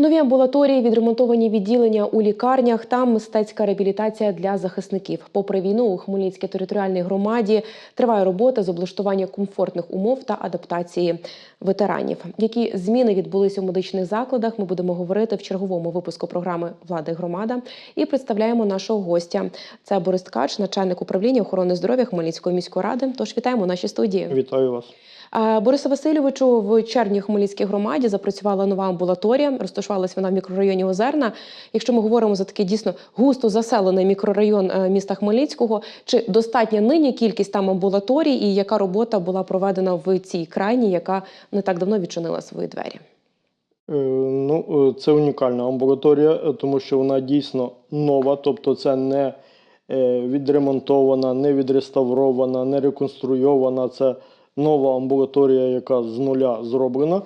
Нові амбулаторії, відремонтовані відділення у лікарнях та мистецька реабілітація для захисників. Попри війну у Хмельницькій територіальній громаді триває робота з облаштування комфортних умов та адаптації ветеранів. Які зміни відбулися у медичних закладах? Ми будемо говорити в черговому випуску програми Влада і громада і представляємо нашого гостя. Це Борис Ткач, начальник управління охорони здоров'я Хмельницької міської ради. Тож вітаємо у нашій студії. Вітаю вас. Борисе Васильовичу, в червні Хмельницькій громаді запрацювала нова амбулаторія. Розташувалась вона в мікрорайоні Озерна. Якщо ми говоримо за такий дійсно густо заселений мікрорайон е, міста Хмельницького, чи достатня нині кількість там амбулаторій, і яка робота була проведена в цій крайні, яка не так давно відчинила свої двері? Е, Ну, е, це унікальна амбулаторія, тому що вона дійсно нова, тобто це не відремонтована, не відреставрована, не реконструйована. Це нова амбулаторія, яка з нуля зроблена.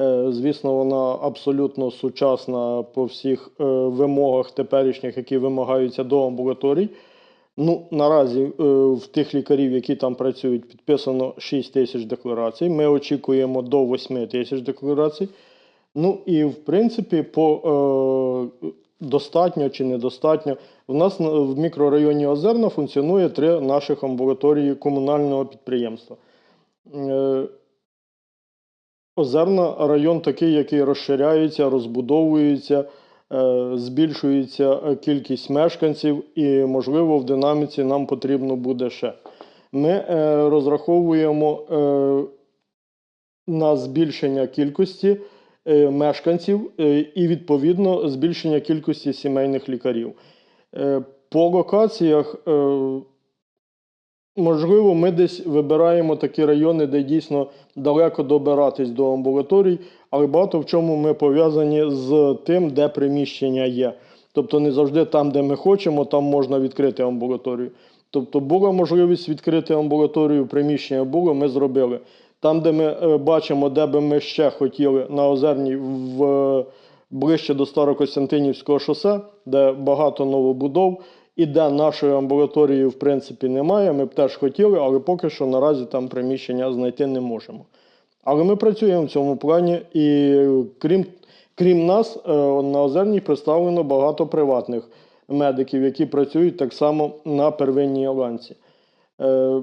Е, Звісно, вона абсолютно сучасна по всіх е, вимогах теперішніх, які вимагаються до амбулаторій. Ну, наразі е, в тих лікарів, які там працюють, підписано 6 тисяч декларацій. Ми очікуємо до 8 тисяч декларацій. Ну і в принципі, по е, достатньо чи недостатньо. У нас в мікрорайоні Озерна функціонує три наших амбулаторії комунального підприємства. Е, Озерна район такий, який розширяється, розбудовується, е, збільшується е, кількість мешканців, і, можливо, в динаміці нам потрібно буде ще. Ми розраховуємо на збільшення кількості мешканців і, відповідно, збільшення кількості сімейних лікарів. По локаціях, можливо, ми десь вибираємо такі райони, де дійсно далеко добиратись до амбулаторій, але багато в чому ми пов'язані з тим, де приміщення є. Тобто не завжди там, де ми хочемо, там можна відкрити амбулаторію. Тобто була можливість відкрити амбулаторію, приміщення було, ми зробили. Там, де ми е, бачимо, де би ми ще хотіли на Озерній в, ближче до Старокостянтинівського шосе, де багато новобудов, і де нашої амбулаторії в принципі немає. Ми б теж хотіли, але поки що наразі там приміщення знайти не можемо. Але ми працюємо в цьому плані, і крім, крім нас, е, на Озерній представлено багато приватних медиків, які працюють так само на первинній ланці. Е,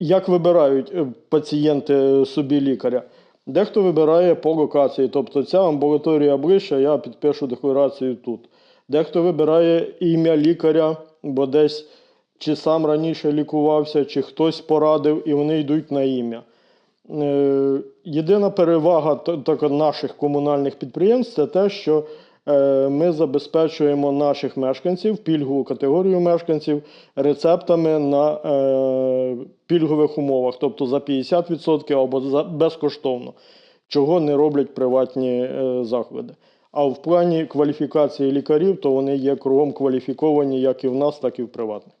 Як вибирають е, пацієнти собі лікаря? Дехто вибирає по локації, тобто ця амбулаторія ближча, я підпишу декларацію тут. Дехто вибирає ім'я лікаря, бо десь чи сам раніше лікувався, чи хтось порадив, і вони йдуть на ім'я. Е, Єдина перевага наших комунальних підприємств це те, що е, ми забезпечуємо наших мешканців, пільгову категорію мешканців, рецептами на е, пільгових умовах, тобто за 50% або безкоштовно, чого не роблять приватні заклади. А в плані кваліфікації лікарів, то вони є кругом кваліфіковані як і в нас, так і в приватних.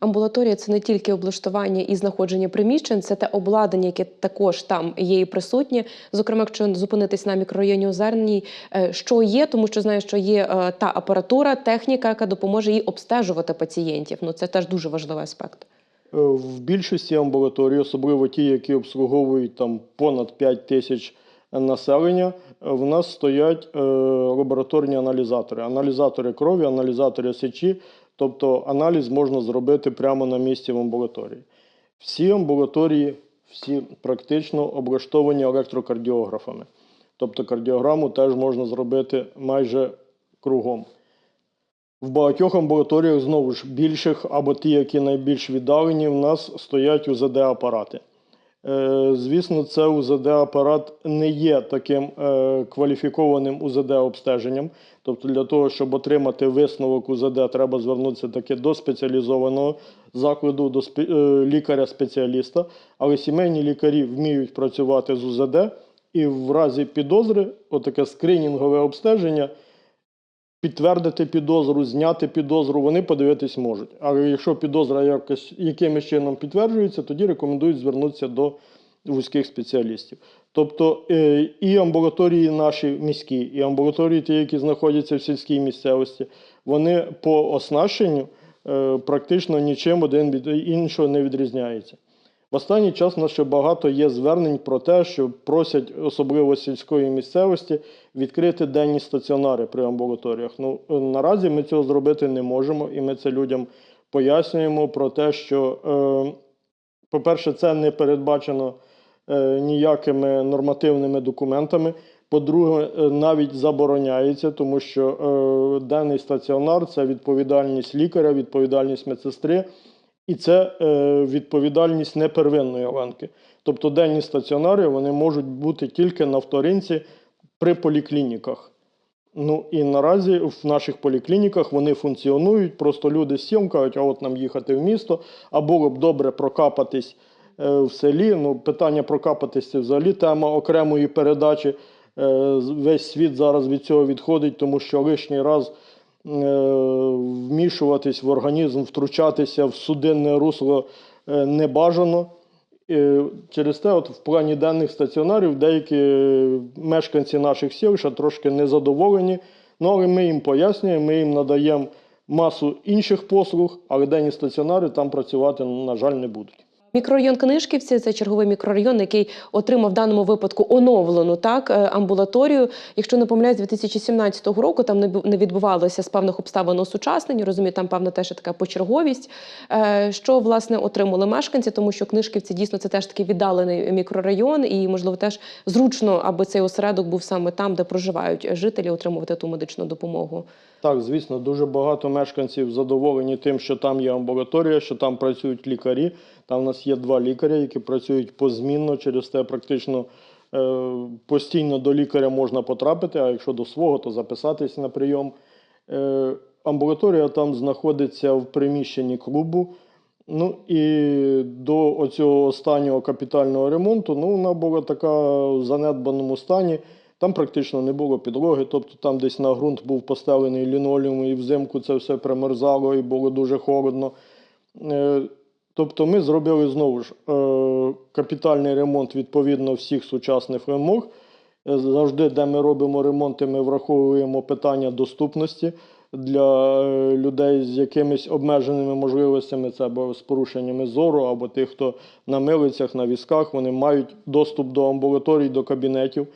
Амбулаторія це не тільки облаштування і знаходження приміщень, це те обладнання, яке також там є і присутнє. Зокрема, якщо зупинитись на мікрорайоні Озерній, е, що є, тому що знаю, що є е, та апаратура, техніка, яка допоможе їй обстежувати пацієнтів. Ну це теж дуже важливий аспект. Е, В більшості амбулаторій, особливо ті, які обслуговують там понад 5 тисяч населення, в нас стоять е, лабораторні аналізатори. Аналізатори крові, аналізатори сечі, тобто аналіз можна зробити прямо на місці в амбулаторії. Всі амбулаторії, всі практично облаштовані електрокардіографами. Тобто кардіограму теж можна зробити майже кругом. В багатьох амбулаторіях знову ж більших або ті, які найбільш віддалені, в нас стоять УЗД-апарати. Е, Звісно, це УЗД-апарат не є таким е, кваліфікованим УЗД-обстеженням. Тобто, для того, щоб отримати висновок УЗД, треба звернутися таки до спеціалізованого закладу, до е, лікаря-спеціаліста. Але сімейні лікарі вміють працювати з УЗД, і в разі підозри, отаке скринінгове обстеження, підтвердити підозру, зняти підозру, вони подивитись можуть. Але якщо підозра якось, якимось чином підтверджується, тоді рекомендують звернутися до вузьких спеціалістів. Тобто е, і амбулаторії наші міські, і амбулаторії, ті, які знаходяться в сільській місцевості, вони по оснащенню е, практично нічим один від іншого не відрізняються. В останній час ще багато є звернень про те, що просять, особливо сільської місцевості, відкрити денні стаціонари при амбулаторіях. Ну, е, наразі ми цього зробити не можемо, і ми це людям пояснюємо про те, що, е, по-перше, це не передбачено е, ніякими нормативними документами. По-друге, е, навіть забороняється, тому що е, денний стаціонар це відповідальність лікаря, відповідальність медсестри, і це е, відповідальність не первинної ланки. Тобто денні стаціонари вони можуть бути тільки на вторинці при поліклініках. Ну і наразі в наших поліклініках вони функціонують. Просто люди з сіл кажуть, а от нам їхати в місто, а було б добре прокапатись е, в селі. Ну, питання прокапатись це взагалі тема окремої передачі. Е, Весь світ зараз від цього відходить, тому що лишній раз вмішуватись в організм, втручатися в судинне русло е, не бажано. Е, Через те, от в плані денних стаціонарів, деякі мешканці наших сіл ще трошки незадоволені. Ну, але ми їм пояснюємо, ми їм надаємо масу інших послуг, але денні стаціонари там працювати, на жаль, не будуть. Мікрорайон Книжківці це черговий мікрорайон, який отримав в даному випадку оновлену так е, амбулаторію. Якщо не помиляюсь, 2017 року там не відбувалося з певних обставин осучаснення. Розумію, там певна теж така почерговість. Е, Що власне отримали мешканці, тому що Книжківці дійсно це теж такий віддалений мікрорайон, і можливо теж зручно, аби цей осередок був саме там, де проживають жителі, отримувати ту медичну допомогу. Так, звісно, дуже багато мешканців задоволені тим, що там є амбулаторія, що там працюють лікарі. Там у нас є два лікаря, які працюють позмінно, через те практично е, постійно до лікаря можна потрапити, а якщо до свого, то записатись на прийом. Е, амбулаторія там знаходиться в приміщенні клубу. Ну і до оцього останнього капітального ремонту ну, вона була така в занедбаному стані. Там практично не було підлоги, тобто там десь на ґрунт був постелений лінолеум, і взимку це все примерзало і було дуже холодно. Е, Тобто ми зробили знову ж е, капітальний ремонт відповідно всіх сучасних вимог. Е, Завжди, де ми робимо ремонти, ми враховуємо питання доступності для людей з якимись обмеженими можливостями, це або з порушеннями зору, або тих, хто на милицях, на візках, вони мають доступ до амбулаторій, до кабінетів.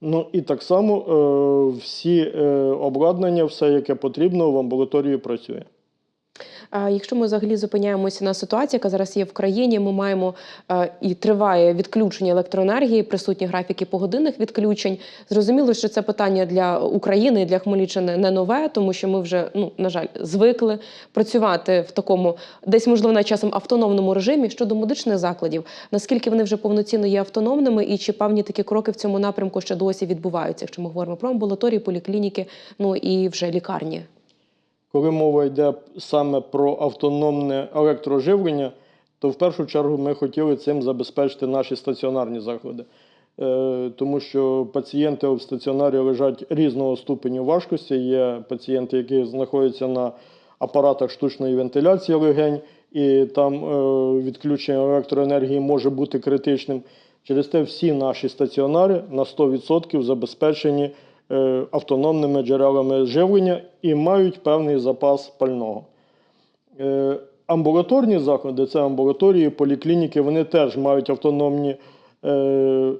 Ну і так само е, всі е, обладнання, все, яке потрібно, в амбулаторії працює. Якщо ми взагалі зупиняємося на ситуації, яка зараз є в країні, ми маємо і триває відключення електроенергії, присутні графіки погодинних відключень. Зрозуміло, що це питання для України і для Хмельниччини не нове, тому що ми вже ну на жаль звикли працювати в такому десь можливо навіть часом автономному режимі щодо медичних закладів. Наскільки вони вже повноцінно є автономними, і чи певні такі кроки в цьому напрямку ще досі відбуваються, якщо ми говоримо про амбулаторії, поліклініки, ну і вже лікарні. Коли мова йде саме про автономне електроживлення, то в першу чергу ми хотіли цим забезпечити наші стаціонарні заклади. Е, Тому що пацієнти в стаціонарі лежать різного ступеню важкості. Є пацієнти, які знаходяться на апаратах штучної вентиляції легень, і там е, відключення електроенергії може бути критичним. Через те всі наші стаціонари на 100% забезпечені автономними джерелами живлення і мають певний запас пального. Е, Амбулаторні заклади, це амбулаторії, поліклініки, вони теж мають автономні е,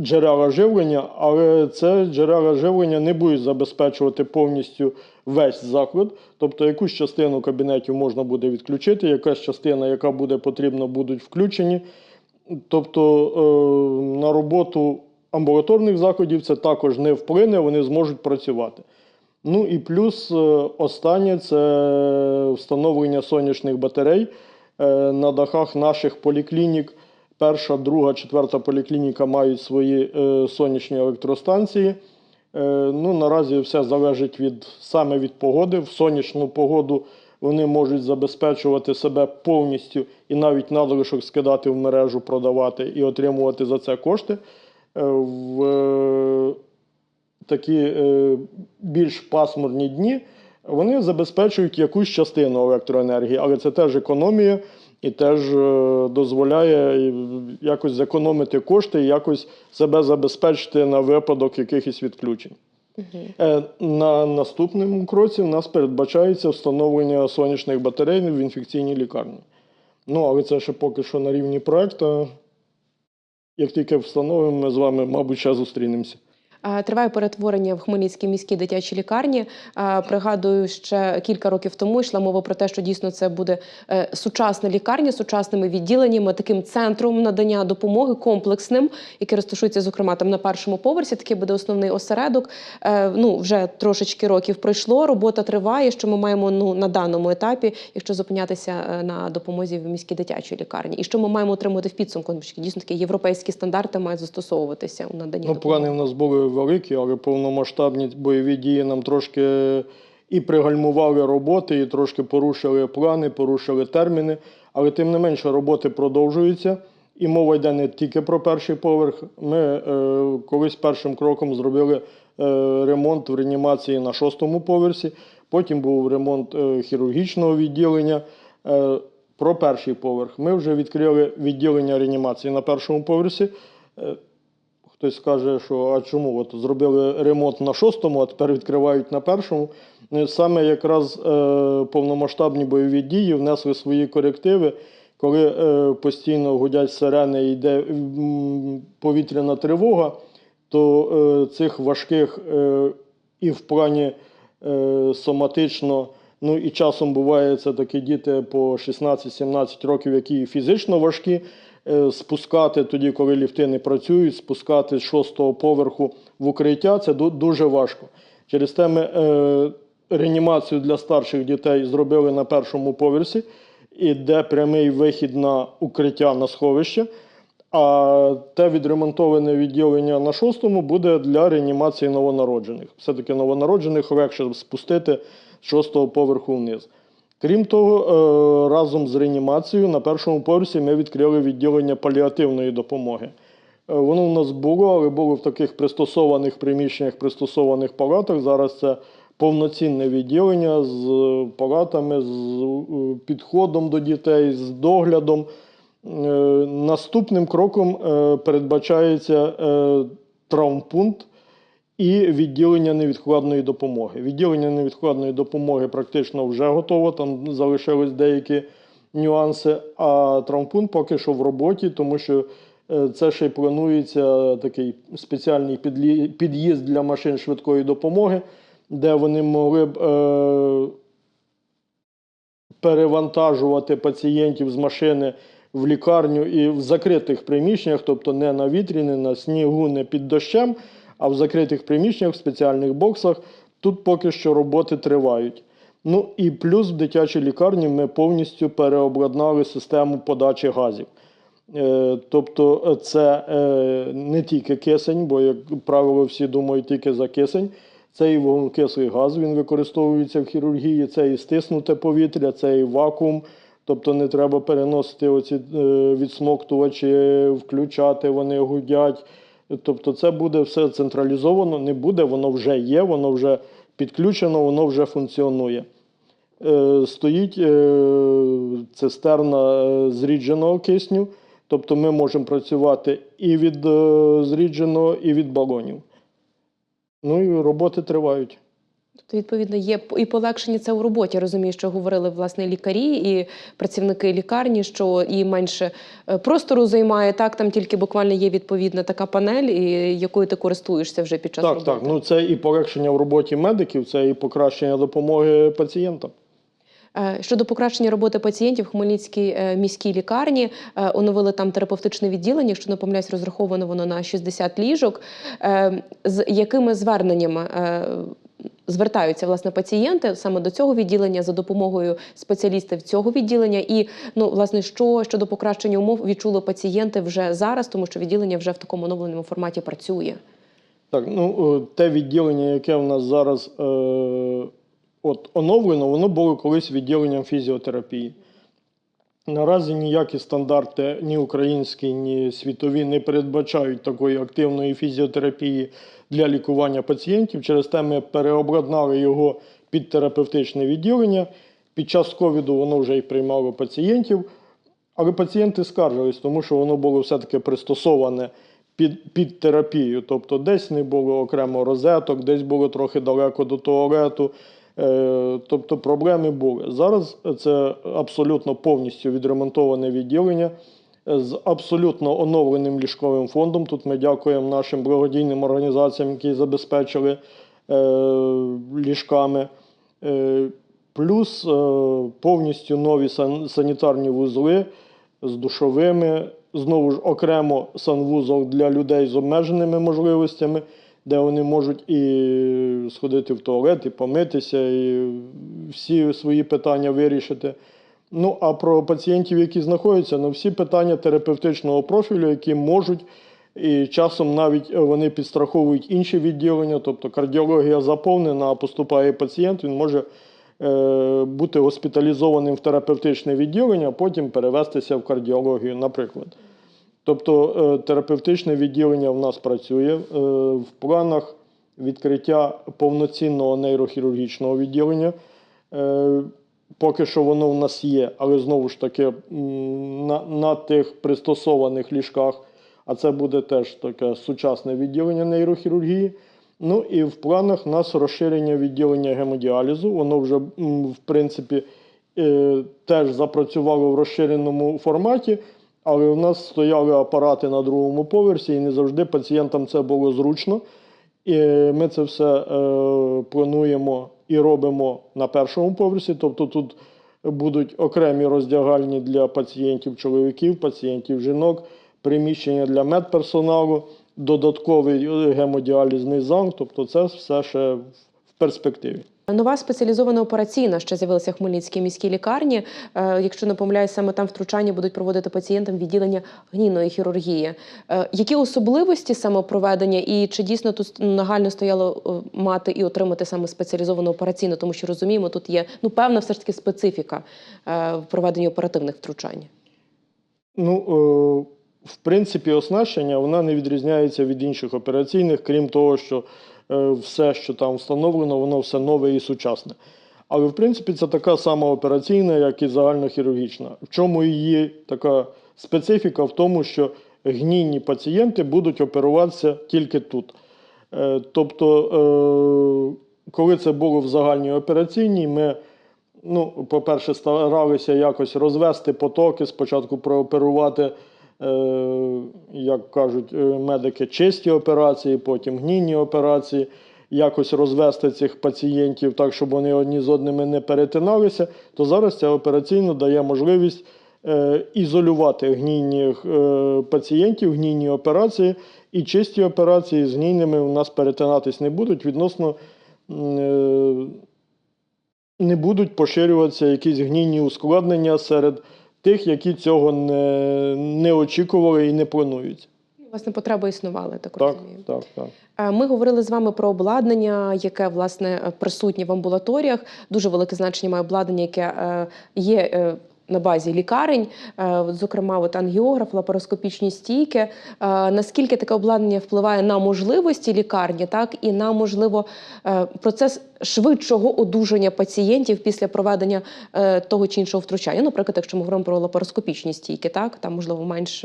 джерела живлення, але це джерела живлення не будуть забезпечувати повністю весь заклад. Тобто якусь частину кабінетів можна буде відключити, якась частина, яка буде потрібна, будуть включені. Тобто е, на роботу амбулаторних закладів це також не вплине, вони зможуть працювати. Ну і плюс е, останнє це встановлення сонячних батарей е, на дахах наших поліклінік. Перша, друга, четверта поліклініка мають свої е, сонячні електростанції. Ну, наразі все залежить від, саме від погоди. В сонячну погоду вони можуть забезпечувати себе повністю і навіть надлишок скидати в мережу, продавати і отримувати за це кошти. Е, в е, такі е, більш пасмурні дні вони забезпечують якусь частину електроенергії, але це теж економія і теж дозволяє якось зекономити кошти і якось себе забезпечити на випадок якихось відключень. Е, На наступному кроці в нас передбачається встановлення сонячних батарей в інфекційній лікарні. Ну, але це ще поки що на рівні проекту. Як тільки встановимо, ми з вами, мабуть, ще зустрінемося. Триває перетворення в Хмельницькій міській дитячій лікарні. Пригадую, ще кілька років тому йшла мова про те, що дійсно це буде е, сучасна лікарня з сучасними відділеннями, таким центром надання допомоги комплексним, який розташується, зокрема, там на першому поверсі. Такий буде основний осередок. Е, Ну вже трошечки років пройшло. Робота триває. Що ми маємо ну на даному етапі, якщо зупинятися е, на допомозі в міській дитячій лікарні, і що ми маємо отримати в підсумку? Дійсно такі європейські стандарти мають застосовуватися у наданні Ну, плани в нас були великі, але повномасштабні бойові дії нам трошки і пригальмували роботи, і трошки порушили плани, порушили терміни. Але тим не менше роботи продовжуються. І мова йде не тільки про перший поверх. Ми е, колись першим кроком зробили е, ремонт в реанімації на шостому поверсі. Потім був ремонт е, хірургічного відділення. Е, про перший поверх. Ми вже відкрили відділення реанімації на першому поверсі. Е, Хтось скаже, що а чому? От зробили ремонт на шостому, а тепер відкривають на першому. Ну, Саме якраз е, повномасштабні бойові дії внесли свої корективи, коли е, постійно гудять сирени і йде повітряна тривога, то е, цих важких е, і в плані е, соматично, ну і часом буває це такі діти по 16-17 років, які фізично важкі. Е, Спускати тоді, коли ліфти не працюють, спускати з шостого поверху в укриття це дуже важко. Через те ми е, реанімацію для старших дітей зробили на першому поверсі, і де прямий вихід на укриття на сховище. А те відремонтоване відділення на шостому буде для реанімації новонароджених. Все-таки новонароджених легше спустити з шостого поверху вниз. Крім того, е, разом з реанімацією на першому поверсі ми відкрили відділення паліативної допомоги. Е, Воно в нас було, але було в таких пристосованих приміщеннях, пристосованих палатах. Зараз це повноцінне відділення з е, палатами, з підходом до дітей, з доглядом. Наступним кроком передбачається травмпункт і відділення невідкладної допомоги. Відділення невідкладної допомоги практично вже готово, там залишились деякі нюанси, а травмпункт поки що в роботі, тому що е, це ще й планується такий спеціальний під'їзд для машин швидкої допомоги, де вони могли б е, перевантажувати пацієнтів з машини в лікарню і в закритих приміщеннях, тобто не на вітрі, не на снігу, не під дощем, а в закритих приміщеннях, в спеціальних боксах. Тут поки що роботи тривають. Ну і плюс в дитячій лікарні ми повністю переобладнали систему подачі газів. Е, Тобто е, це е, не тільки кисень, бо, як правило, всі думають тільки за кисень. Це і вуглекислий газ, він використовується в хірургії, це і стиснуте повітря, це і вакуум. Тобто не треба переносити оці відсмоктувачі, включати, вони гудять. Тобто це буде все централізовано, не буде, воно вже є, воно вже підключено, воно вже функціонує. Е, Стоїть е, цистерна е, зрідженого кисню, тобто ми можемо працювати і від зрідженого, і від балонів. Ну і роботи тривають. Тобто, відповідно, є і полегшення це у роботі. Розумію, що говорили власне лікарі і працівники лікарні, що і менше е, простору займає. Так, там тільки буквально є відповідна така панель, і якою ти користуєшся вже під час Так, роботи. так. Ну це і полегшення в роботі медиків, це і покращення допомоги пацієнтам. Е, Щодо покращення роботи пацієнтів в Хмельницькій е, міській лікарні оновили там терапевтичне відділення. Якщо не помиляюсь, розраховано воно на 60 ліжок. З якими зверненнями звертаються власне пацієнти саме до цього відділення за допомогою спеціалістів цього відділення? І ну власне, що щодо покращення умов відчули пацієнти вже зараз, тому що відділення вже в такому оновленому форматі працює. Так, ну е, те відділення, яке в нас зараз е, от оновлено, воно було колись відділенням фізіотерапії. Наразі ніякі стандарти, ні українські, ні світові не передбачають такої активної фізіотерапії для лікування пацієнтів. Через те ми переобладнали його під терапевтичне відділення. Під час ковіду воно вже й приймало пацієнтів. Але пацієнти скаржились, тому що воно було все-таки пристосоване під, під терапію. Тобто десь не було окремо розеток, десь було трохи далеко до туалету, Тобто проблеми були. Зараз це абсолютно повністю відремонтоване відділення з абсолютно оновленим ліжковим фондом. Тут ми дякуємо нашим благодійним організаціям, які забезпечили е, ліжками. Е, Плюс е, повністю нові санітарні вузли з душовими, знову ж окремо санвузол для людей з обмеженими можливостями, де вони можуть і сходити в туалет, і помитися, і всі свої питання вирішити. Ну, а про пацієнтів, які знаходяться, ну всі питання терапевтичного профілю, які можуть, і часом навіть вони підстраховують інші відділення, тобто кардіологія заповнена, а поступає пацієнт, він може е, бути госпіталізованим в терапевтичне відділення, а потім перевестися в кардіологію, наприклад. Тобто е, терапевтичне відділення в нас працює. Е, В планах відкриття повноцінного нейрохірургічного відділення. Е, Поки що воно в нас є, але знову ж таки на, на тих пристосованих ліжках, а це буде теж таке сучасне відділення нейрохірургії. Ну і в планах нас розширення відділення гемодіалізу. Воно вже, в принципі, теж запрацювало в розширеному форматі, але в нас стояли апарати на другому поверсі, і не завжди пацієнтам це було зручно. І ми це все е, плануємо і робимо на першому поверсі. Тобто тут будуть окремі роздягальні для пацієнтів чоловіків, пацієнтів жінок, приміщення для медперсоналу, додатковий е, гемодіалізний зал. Тобто це все ще в перспективі. Нова спеціалізована операційна, що з'явилася в Хмельницькій міській лікарні. Е, Якщо не помиляюсь, саме там втручання будуть проводити пацієнтам відділення гнійної хірургії. Е, Які особливості саме проведення, і чи дійсно тут нагально стояло е, мати і отримати саме спеціалізовану операційну? Тому що розуміємо, тут є ну певна все ж таки специфіка в проведенні оперативних втручань. Ну, в принципі, оснащення вона не відрізняється від інших операційних, крім того, що все, що там встановлено, воно все нове і сучасне. Але, в принципі, це така сама операційна, як і загальнохірургічна. В чому її така специфіка? В тому, що гнійні пацієнти будуть оперуватися тільки тут. Е, Тобто, е, коли це було в загальній операційній, ми ну, по-перше, старалися якось розвести потоки, спочатку прооперувати, е, як кажуть е, медики, чисті операції, потім гнійні операції, якось розвести цих пацієнтів так, щоб вони одні з одними не перетиналися, то зараз ця операційна дає можливість е, ізолювати гнійних е, пацієнтів, гнійні операції, і чисті операції з гнійними у нас перетинатись не будуть відносно. е, не будуть поширюватися якісь гнійні ускладнення серед тих, які цього не, не очікували і не планують. Власне, потреби існували, так, Так, розумію. так, так. Е, Ми говорили з вами про обладнання, яке власне присутнє в амбулаторіях. Дуже велике значення має обладнання, яке е, є е, на базі лікарень, Е, зокрема, от ангіограф, лапароскопічні стійки. Е, Наскільки таке обладнання впливає на можливості лікарні, так і на можливо е, процес швидшого одужання пацієнтів після проведення того чи іншого втручання? Наприклад, якщо ми говоримо про лапароскопічні стійки, так там можливо менш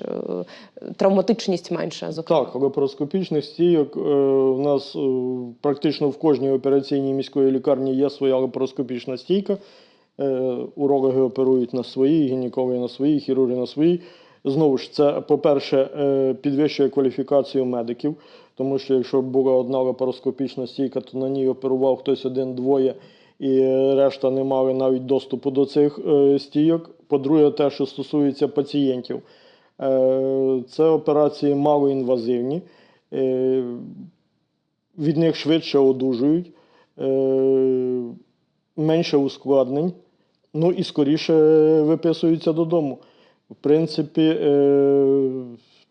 травматичність менша. Зокрема. Так, лапароскопічних стійок у нас практично в кожній операційній міської лікарні є своя лапароскопічна стійка. Е, урологи оперують на своїй, гінекологи на своїй, хірурги на своїй. Знову ж, це, по-перше, е, підвищує кваліфікацію медиків, тому що якщо була одна лапароскопічна стійка, то на ній оперував хтось один-двоє, і решта не мали навіть доступу до цих е, стійок. По-друге, те, що стосується пацієнтів, це операції малоінвазивні, від них швидше одужують, менше ускладнень, ну і скоріше виписуються додому. В принципі, е,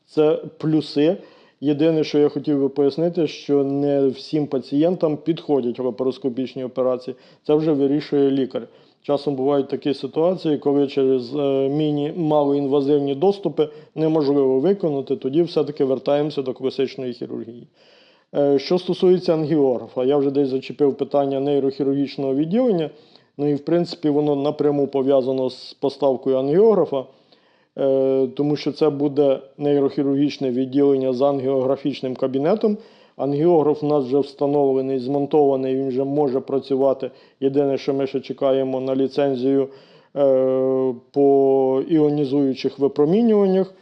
це плюси. Єдине, що я хотів би пояснити, що не всім пацієнтам підходять лапароскопічні операції. Це вже вирішує лікар. Часом бувають такі ситуації, коли через е, міні малоінвазивні доступи неможливо виконати, тоді все-таки вертаємося до класичної хірургії. Е, Що стосується ангіографа, я вже десь зачепив питання нейрохірургічного відділення. Ну і в принципі воно напряму пов'язано з поставкою ангіографа, е, тому що це буде нейрохірургічне відділення з ангіографічним кабінетом. Ангіограф у нас вже встановлений, змонтований, він вже може працювати. Єдине, що ми ще чекаємо на ліцензію е, по іонізуючих випромінюваннях.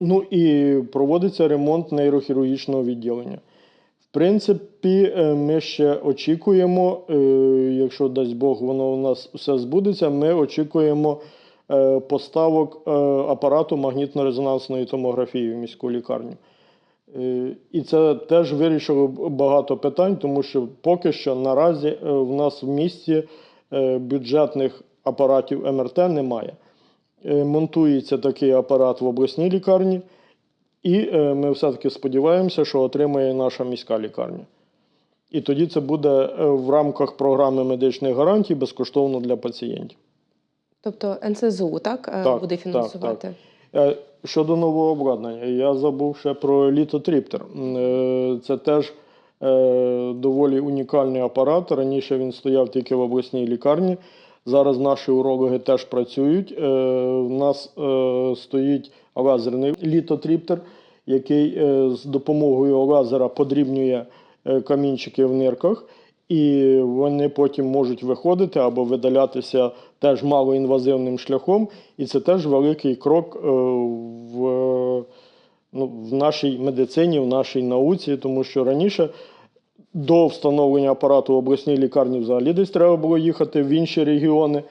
Ну і проводиться ремонт нейрохірургічного відділення. Принципі, е, ми ще очікуємо, е, якщо дасть Бог, воно у нас все збудеться, ми очікуємо е, поставок апарату магнітно-резонансної томографії в міську лікарню. І це теж вирішило багато питань, тому що поки що наразі в нас в місті бюджетних апаратів МРТ немає. Монтується такий апарат в обласній лікарні, і е, ми все-таки сподіваємося, що отримає наша міська лікарня. І тоді це буде е, в рамках програми медичних гарантій безкоштовно для пацієнтів. Тобто НСЗУ, так, е, Так, буде так, фінансувати? Е, Щодо нового обладнання, я забув ще про літотріптер. Це теж доволі унікальний апарат. Раніше він стояв тільки в обласній лікарні. Зараз наші урологи теж працюють. У нас стоїть лазерний літотріптер, який е, з допомогою лазера подрібнює е, камінчики в нирках, і вони потім можуть виходити або видалятися теж малоінвазивним шляхом. І це теж великий крок е, в, ну, в нашій медицині, в нашій науці, тому що раніше. До встановлення апарату в обласній лікарні взагалі десь треба було їхати в інші регіони.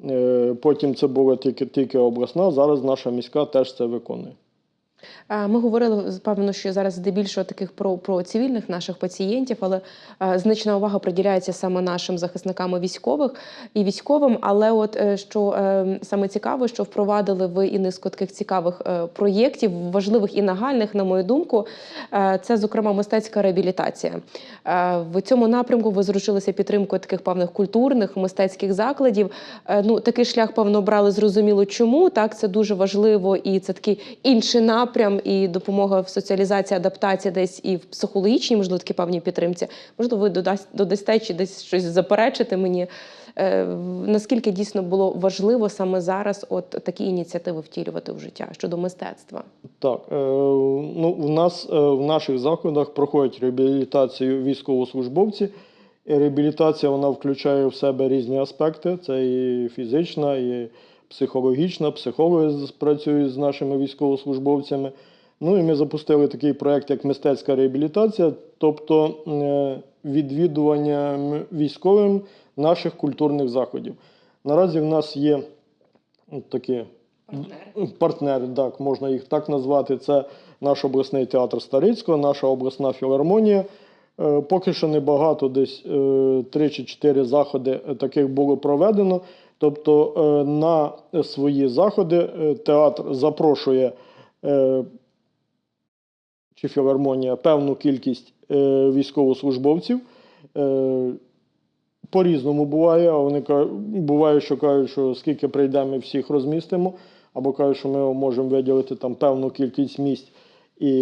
Е, Потім це була тільки, тільки обласна, зараз наша міська теж це виконує. Е, Ми говорили певно, що зараз здебільшого таких про, про цивільних наших пацієнтів, але е, значна увага приділяється саме нашим захисникам військових і військовим. Але от е, що саме цікаво, що впровадили ви і низку таких цікавих проєктів, важливих і нагальних, на мою думку, це зокрема мистецька реабілітація. В цьому напрямку ви зручилися підтримкою таких певних культурних мистецьких закладів. Ну такий шлях, певно, брали зрозуміло, чому так це дуже важливо, і це такий інший напрям, і допомога в соціалізації, адаптації десь і в психологічній, можливо, такі певні підтримці. Можливо, ви додасте чи десь щось заперечите мені. Е, Наскільки дійсно було важливо саме зараз от такі ініціативи втілювати в життя щодо мистецтва? Так, е, ну, в нас е, в наших закладах проходять реабілітацію військовослужбовці. Реабілітація вона включає в себе різні аспекти: це і фізична, і психологічна. Психологи працюють з нашими військовослужбовцями. Ну і ми запустили такий проект, як мистецька реабілітація, тобто е, відвідування військовим наших культурних заходів. Наразі в нас є такі партнери, так, можна їх так назвати. Це наш обласний театр Старицького, наша обласна філармонія. Е, Поки що небагато, десь е, 3 чи 4 заходи е, таких було проведено. Тобто е, на свої заходи е, театр запрошує е, чи філармонія певну кількість військовослужбовців. По-різному буває, а вони буває, що кажуть, що скільки прийдемо, ми всіх розмістимо, або кажуть, що ми можемо виділити там певну кількість місць, і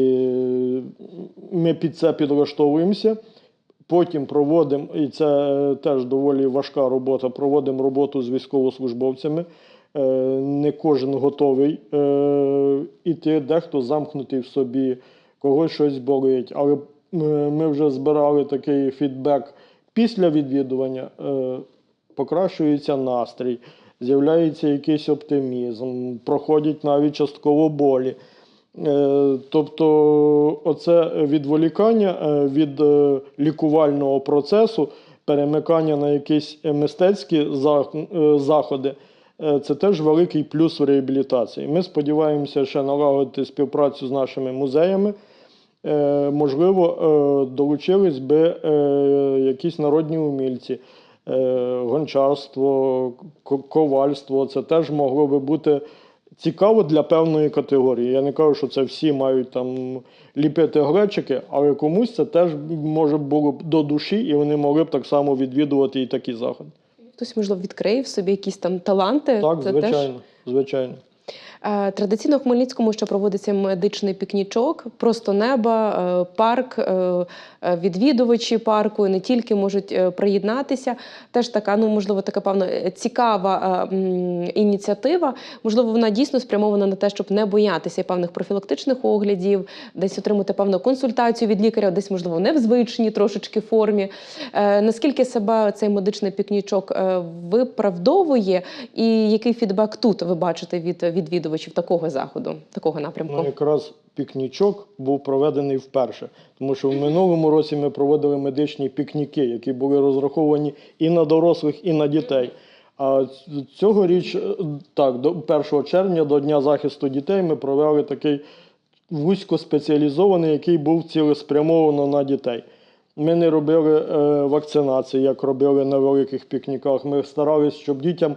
ми під це підлаштовуємося. Потім проводимо, і це е, теж доволі важка робота. Проводимо роботу з військовослужбовцями. Е, Не кожен готовий е, іти, дехто замкнутий в собі, когось щось болить. Але ми вже збирали такий фідбек після відвідування. Покращується настрій, з'являється якийсь оптимізм, проходять навіть частково болі. Е, Тобто, оце відволікання е, від е, лікувального процесу, перемикання на якісь мистецькі заходи. Це теж великий плюс в реабілітації. Ми сподіваємося ще налагодити співпрацю з нашими музеями. Можливо, долучились би якісь народні умільці, гончарство, ковальство. Це теж могло би бути цікаво для певної категорії. Я не кажу, що це всі мають там ліпити глечики, але комусь це теж може було б до душі, і вони могли б так само відвідувати і такі заходи. Хтось, можливо, відкриє в собі якісь там таланти. Так, це звичайно, теж звичайно. Е, Традиційно в Хмельницькому ще проводиться медичний пікнічок, просто неба, е, парк, е, відвідувачі парку не тільки можуть приєднатися. Теж така, ну можливо, така певна цікава ініціатива. Можливо, вона дійсно спрямована на те, щоб не боятися певних профілактичних оглядів, десь отримати певну консультацію від лікаря, десь можливо не в звичній трошечки формі. Наскільки себе цей медичний пікнічок виправдовує, і який фідбек тут ви бачите від відвідувачів такого заходу, такого напрямку? Ну, якраз пікнічок був проведений вперше, тому що в минулому році ми проводили медичні пікніки, які були розраховані і на дорослих, і на дітей. А цьогоріч, е, так, до 1 червня, до Дня захисту дітей, ми провели такий вузькоспеціалізований, який був цілеспрямовано на дітей. Ми не робили е, вакцинації, як робили на великих пікніках. Ми старалися, щоб дітям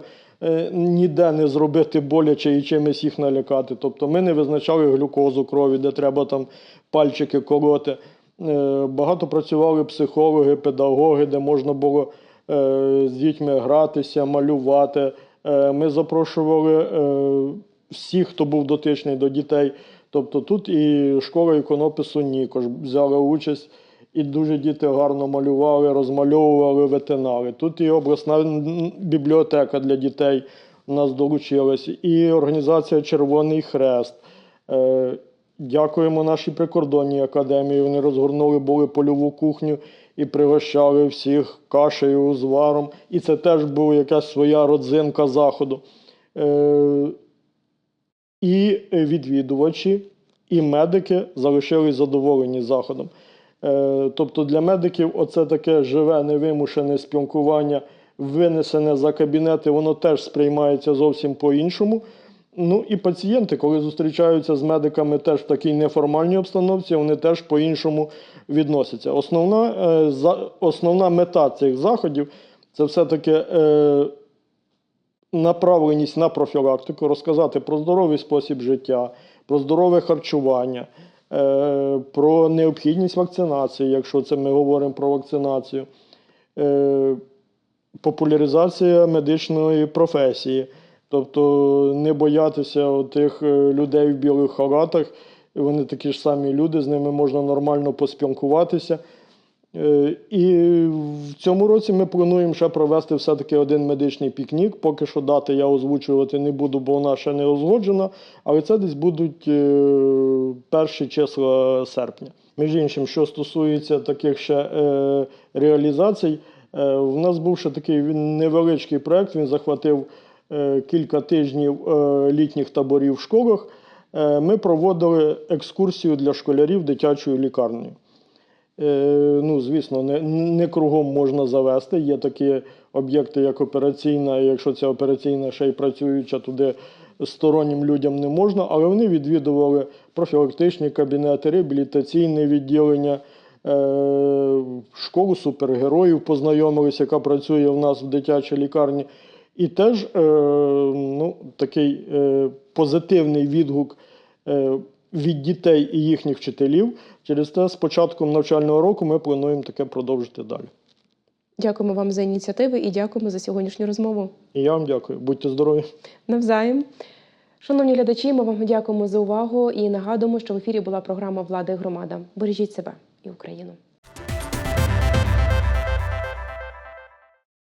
ніде не зробити боляче і чимось їх налякати. Тобто ми не визначали глюкозу крові, де треба там пальчики колоти. Е, багато працювали психологи, педагоги, де можна було е, з дітьми гратися, малювати. Е, ми запрошували е, всіх, хто був дотичний до дітей. Тобто тут і школа іконопису Нікош взяла участь. І дуже діти гарно малювали, розмальовували, витинали. Тут і обласна бібліотека для дітей у нас долучилась, і організація Червоний Хрест. Е, Дякуємо нашій прикордонній академії. Вони розгорнули були польову кухню і пригощали всіх кашею, зваром. І це теж була якась своя родзинка заходу. Е, і відвідувачі, і медики залишились задоволені заходом. Е, Тобто для медиків оце таке живе, невимушене спілкування, винесене за кабінети, воно теж сприймається зовсім по-іншому. Ну і пацієнти, коли зустрічаються з медиками теж в такій неформальній обстановці, вони теж по-іншому відносяться. Основна, е, основна мета цих заходів це все-таки е, направленість на профілактику, розказати про здоровий спосіб життя, про здорове харчування, про необхідність вакцинації, якщо це ми говоримо про вакцинацію, е, популяризація медичної професії, тобто не боятися тих людей в білих халатах. Вони такі ж самі люди, з ними можна нормально поспілкуватися. Е, І в цьому році ми плануємо ще провести все-таки один медичний пікнік. Поки що дати я озвучувати не буду, бо вона ще не узгоджена, але це десь будуть е, перші числа серпня. Між іншим, що стосується таких ще е, реалізацій, в нас був ще такий невеличкий проект, він захватив кілька тижнів літніх таборів в школах. Ми проводили екскурсію для школярів дитячою лікарнею. Е, Ну, звісно, не, не кругом можна завести. Є такі об'єкти, як операційна, і якщо ця операційна ще й працююча, туди стороннім людям не можна, але вони відвідували профілактичні кабінети, реабілітаційне відділення, е, школу супергероїв познайомилися, яка працює в нас в дитячій лікарні. І теж е, ну, такий позитивний відгук від дітей і їхніх вчителів. Через те, з початком навчального року ми плануємо таке продовжити далі. Дякуємо вам за ініціативи і дякуємо за сьогоднішню розмову. І я вам дякую. Будьте здорові. Навзаєм. Шановні глядачі, ми вам дякуємо за увагу і нагадуємо, що в ефірі була програма Влада і громада. Бережіть себе і Україну.